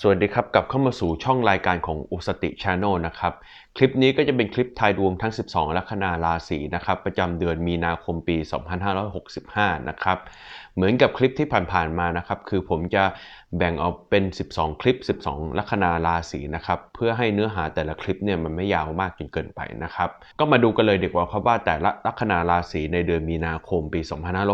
สวัสดีครับกลับเข้ามาสู่ช่องรายการของอุสติชาแนลนะครับ คลิปนี้ก็จะเป็นคลิปทายดวงทั้ง 12 ลัคนาราศีนะครับ ประจำเดือนมีนาคมปี 2565 นะครับ เหมือนกับคลิปที่ผ่านๆมานะครับ คือผมจะแบ่งออกเป็น 12 คลิป 12 ลัคนาราศีนะครับ เพื่อให้เนื้อหาแต่ละคลิปเนี่ยมันไม่ยาวมากจนเกินไปนะครับ ก็มาดูกันเลยดีกว่าครับว่าแต่ละลัคนาราศีในเดือนมีนาคมปี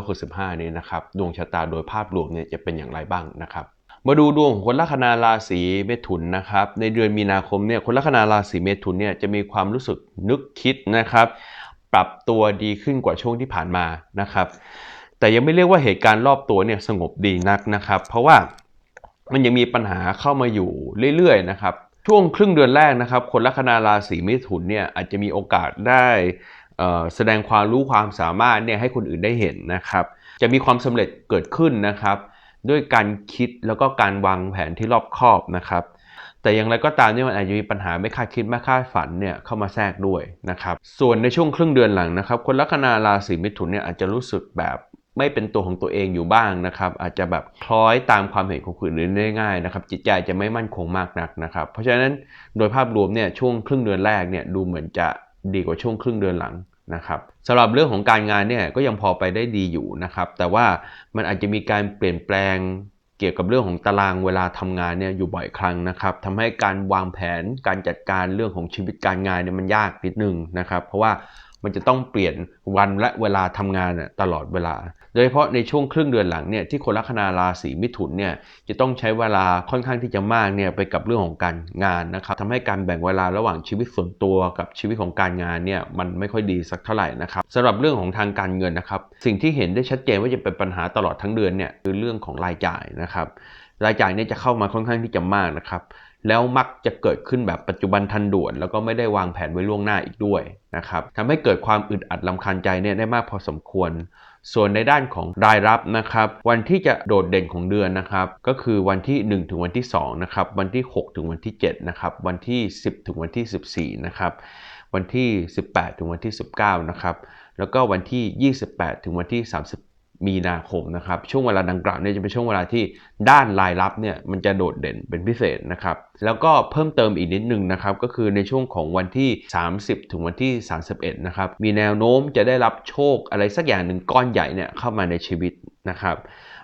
2565 นี้นะครับดวงชะตาโดยภาพรวมเนี่ยจะเป็นอย่างไรบ้างนะครับ มาดูดวงของคนลัคนาราศีเมถุนนะครับ ในเดือนมีนาคมเนี่ยคนลัคนาราศีเมถุนเนี่ยจะมีความรู้สึกนึกคิดนะครับ ปรับตัวดีขึ้นกว่าช่วงที่ผ่านมานะครับ แต่ยังไม่เรียกว่าเหตุการณ์รอบตัวเนี่ยสงบดีนักนะครับ เพราะว่ามันยังมีปัญหาเข้ามาอยู่เรื่อยๆนะครับช่วงครึ่งเดือนแรกนะครับ คนลัคนาราศีเมถุนเนี่ยอาจจะมีโอกาสได้แสดงความรู้ความสามารถเนี่ยให้คนอื่นได้เห็นนะครับ จะมีความสำเร็จเกิดขึ้นนะครับ ด้วยการคิดแล้วก็การวางแผนที่รอบคอบนะครับ แต่อย่างไรก็ตามนี่มันอาจจะมีปัญหาไม่คาดคิดไม่คาดฝันเนี่ยเข้ามาแทรกด้วยนะครับ ส่วนในช่วงครึ่งเดือนหลังนะครับ คนลัคนาราศีมิถุนเนี่ยอาจจะรู้สึกแบบไม่เป็นตัวของตัวเองอยู่บ้างนะครับ อาจจะแบบคล้อยตามความเห็นของคนอื่นได้ง่ายนะครับ จิตใจจะไม่มั่นคงมากนักนะครับ เพราะฉะนั้นโดยภาพรวมเนี่ยช่วงครึ่งเดือนแรกเนี่ยดูเหมือนจะดีกว่าช่วงครึ่งเดือนหลัง นะครับสำหรับเรื่องของการงานเนี่ยก็ยังพอไปได้ดีอยู่นะครับ แต่ว่ามันอาจจะมีการเปลี่ยนแปลงเกี่ยวกับเรื่องของตารางเวลาทำงานเนี่ยอยู่บ่อยครั้งนะครับทำให้การวางแผนการจัดการเรื่องของชีวิตการงานเนี่ยมันยากนิดนึงนะครับ เพราะว่า มันจะต้องเปลี่ยนวันและเวลาทำงานตลอดเวลา โดยเฉพาะในช่วงครึ่งเดือนหลังเนี่ยที่คนลัคนาราศีมิถุนเนี่ยจะต้องใช้เวลาค่อนข้างที่จะมากเนี่ยไปกับเรื่องของการงานนะครับทำให้การแบ่งเวลาระหว่างชีวิตส่วนตัวกับชีวิตของการงานเนี่ยมันไม่ค่อยดีสักเท่าไหร่นะครับสำหรับเรื่องของทางการเงินนะครับ สิ่งที่เห็นได้ชัดเจนว่าจะเป็นปัญหาตลอดทั้งเดือนเนี่ยคือเรื่องของรายจ่ายนะครับ รายจ่ายเนี่ยจะเข้ามาค่อนข้างที่จะมากนะครับ แล้วมักจะเกิดขึ้นแบบปัจจุบันทันด่วน แล้วก็ไม่ได้วางแผนไว้ล่วงหน้าอีกด้วยนะครับทำให้เกิดความอึดอัดลำคาญใจเนี่ยได้มากพอสมควรส่วนในด้านของรายรับนะครับ วันที่จะโดดเด่นของเดือนนะครับ ก็คือวันที่ 1 ถึงวันที่2นะครับวันที่ 6 ถึงวันที่7นะครับวันที่ 10 ถึงวันที่ 14นะครับวันที่ 18 ถึงวันที่ 19นะครับแล้วก็วันที่ 28 ถึงวันที่30 มีนาคมนะครับ ช่วงเวลาดังกล่าวเนี่ยจะเป็นช่วงเวลาที่ด้านรายรับเนี่ยมันจะโดดเด่นเป็นพิเศษนะครับ แล้วก็เพิ่มเติมอีกนิดนึงนะครับ ก็คือในช่วงของวันที่ 30 ถึงวันที่ 31 นะครับ มีแนวโน้มจะได้รับโชคอะไรสักอย่างหนึ่งก้อนใหญ่เนี่ยเข้ามาในชีวิตนะครับ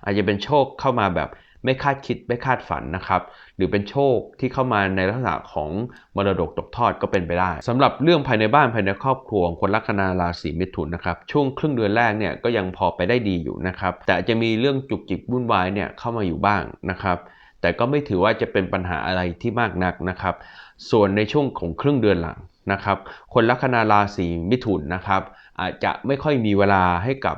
อาจจะเป็นโชคเข้ามาแบบ ไม่คาดคิดไม่คาดฝันนะครับ หรือเป็นโชคที่เข้ามาในลักษณะของมรดกตกทอดก็เป็นไปได้สำหรับเรื่องภายในบ้านภายในครอบครัวคนลัคนาราศีมิถุนนะครับช่วงครึ่งเดือนแรกเนี่ยก็ยังพอไปได้ดีอยู่นะครับแต่จะมีเรื่องจุกจิกวุ่นวายเนี่ยเข้ามาอยู่บ้างนะครับแต่ก็ไม่ถือว่าจะเป็นปัญหาอะไรที่มากนักนะครับ ส่วนในช่วงของครึ่งเดือนหลังนะครับ คนลัคนาราศีมิถุนนะครับ อาจจะไม่ค่อยมีเวลาให้กับ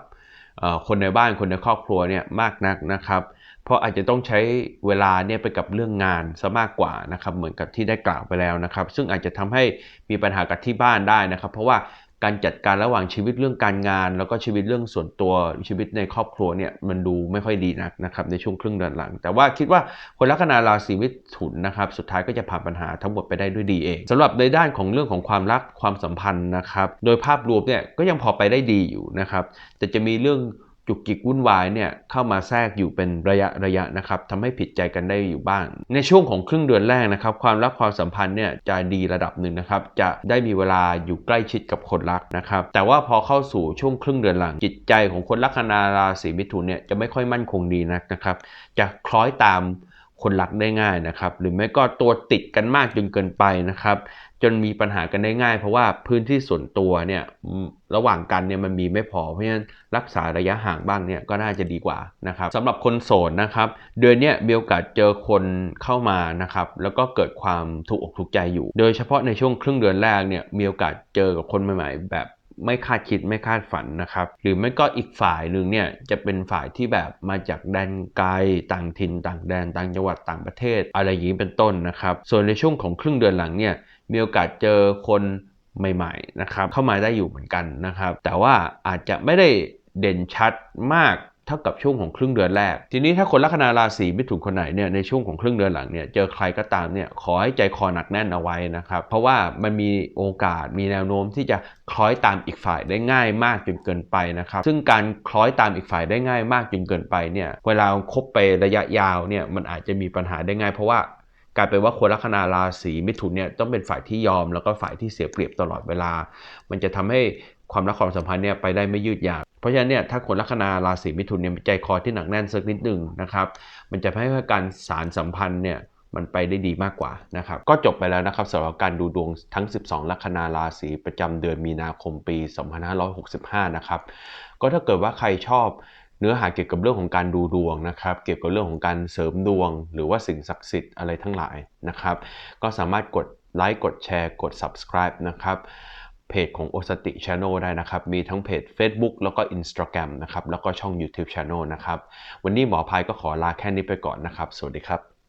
คนในบ้านคนในครอบครัวเนี่ยมากนักนะครับ เพราะอาจจะต้องใช้เวลาเนี่ยไปกับเรื่องงานซะมากกว่านะครับเหมือนกับที่ได้กล่าวไปแล้วนะครับ ซึ่งอาจจะทำให้มีปัญหากับที่บ้านได้นะครับ เพราะว่าการจัดการระหว่างชีวิตเรื่องการงาน แล้วก็ชีวิตเรื่องส่วนตัวชีวิตในครอบครัวเนี่ยมันดูไม่ค่อยดีนักนะครับในช่วงครึ่งเดือนหลัง แต่ว่าคิดว่าคนลัคนาราศีมิถุนนะครับสุดท้ายก็จะผ่านปัญหาทั้งหมดไปได้ด้วยดีเองสำหรับในด้านของเรื่องของความรักความสัมพันธ์นะครับ โดยภาพรวมเนี่ยก็ยังพอไปได้ดีอยู่นะครับแต่จะมีเรื่อง จุกจิกวุ่นวายเนี่ยเข้ามาแทรกอยู่เป็นระยะระยะนะครับทำให้ผิดใจกันได้อยู่บ้าง ในช่วงของครึ่งเดือนแรกนะครับความรักความสัมพันธ์เนี่ยจะดีระดับหนึ่งนะครับจะได้มีเวลาอยู่ใกล้ชิดกับคนรักนะครับแต่ว่าพอเข้าสู่ช่วงครึ่งเดือนหลัง จิตใจของคนลัคนาราศีมิถุนเนี่ยจะไม่ค่อยมั่นคงดีนักนะครับจะคล้อยตาม คนรักได้ง่ายนะครับ หรือไม่ก็ตัวติดกันมากจนเกินไปนะครับ จนมีปัญหากันได้ง่าย เพราะว่าพื้นที่ส่วนตัวเนี่ยระหว่างกันเนี่ยมันมีไม่พอเพราะฉะนั้นรักษาระยะห่างบ้างเนี่ยก็น่าจะดีกว่านะครับสำหรับคนโสดนะครับ เดือนนี้มีโอกาสเจอคนเข้ามานะครับ แล้วก็เกิดความถูกอกถูกใจอยู่ โดยเฉพาะในช่วงครึ่งเดือนแรกเนี่ยมีโอกาสเจอกับคนใหม่ ๆ แบบ ไม่คาดคิดไม่คาดฝันนะครับ หรือไม่ก็อีกฝ่ายหนึ่งเนี่ยจะเป็นฝ่ายที่แบบมาจากแดนไกลต่างถิ่นต่างแดนต่างจังหวัดต่างประเทศ อะไรอย่างนี้เป็นต้นนะครับ ส่วนในช่วงของครึ่งเดือนหลังเนี่ยมีโอกาสเจอคนใหม่ๆนะครับเข้ามาได้อยู่เหมือนกันนะครับ แต่ว่าอาจจะไม่ได้เด่นชัดมาก ท่ากับช่วงของครึ่งเดือนแรก ทีนี้ถ้าคนลัคนาราศีมิถุนคนไหนเนี่ยในช่วงของครึ่งเดือนหลังเนี่ยเจอใครก็ตามเนี่ยขอให้ใจคอหนักแน่นเอาไว้นะครับเพราะว่ามันมีโอกาสมีแนวโน้มที่จะคล้อยตามอีกฝ่ายได้ง่ายมากจนเกินไปนะครับซึ่งการคล้อยตามอีกฝ่ายได้ง่ายมากจนเกินไปเนี่ยเวลาคบไประยะยาวเนี่ยมันอาจจะมีปัญหาได้ง่ายเพราะว่ากลายเป็นว่าคนลัคนาราศีมิถุนเนี่ยต้องเป็นฝ่ายที่ยอมแล้วก็ฝ่ายที่เสียเปรียบตลอดเวลา มันจะทำให้ความรักความสัมพันธ์เนี่ยไปได้ไม่ยืดยาว เพราะฉะนั้นเนี่ยถ้าคนลัคนาราศีมิถุนเนี่ยใจคอที่หนักแน่นสักนิดหนึ่งนะครับ มันจะให้การสารสัมพันธ์เนี่ยมันไปได้ดีมากกว่านะครับ ก็จบไปแล้วนะครับสำหรับการดูดวงทั้ง 12 ลัคนาราศีประจำเดือนมีนาคมปี 2565 นะครับ ก็ถ้าเกิดว่าใครชอบเนื้อหาเกี่ยวกับเรื่องของการดูดวงนะครับ เกี่ยวกับเรื่องของการเสริมดวง หรือว่าสิ่งศักดิ์สิทธิ์อะไรทั้งหลายนะครับ ก็สามารถกดไลค์กดแชร์กด subscribe นะครับ เพจของ o s t i Channel ได้นะครับ มีทั้งเพจ Facebook แล้วก็ Instagram นะครับ แล้วก็ช่อง YouTube Channel นะครับ วันนี้หมอพายก็ขอลาแค่นี้ไปก่อนนะครับ สวัสดีครับ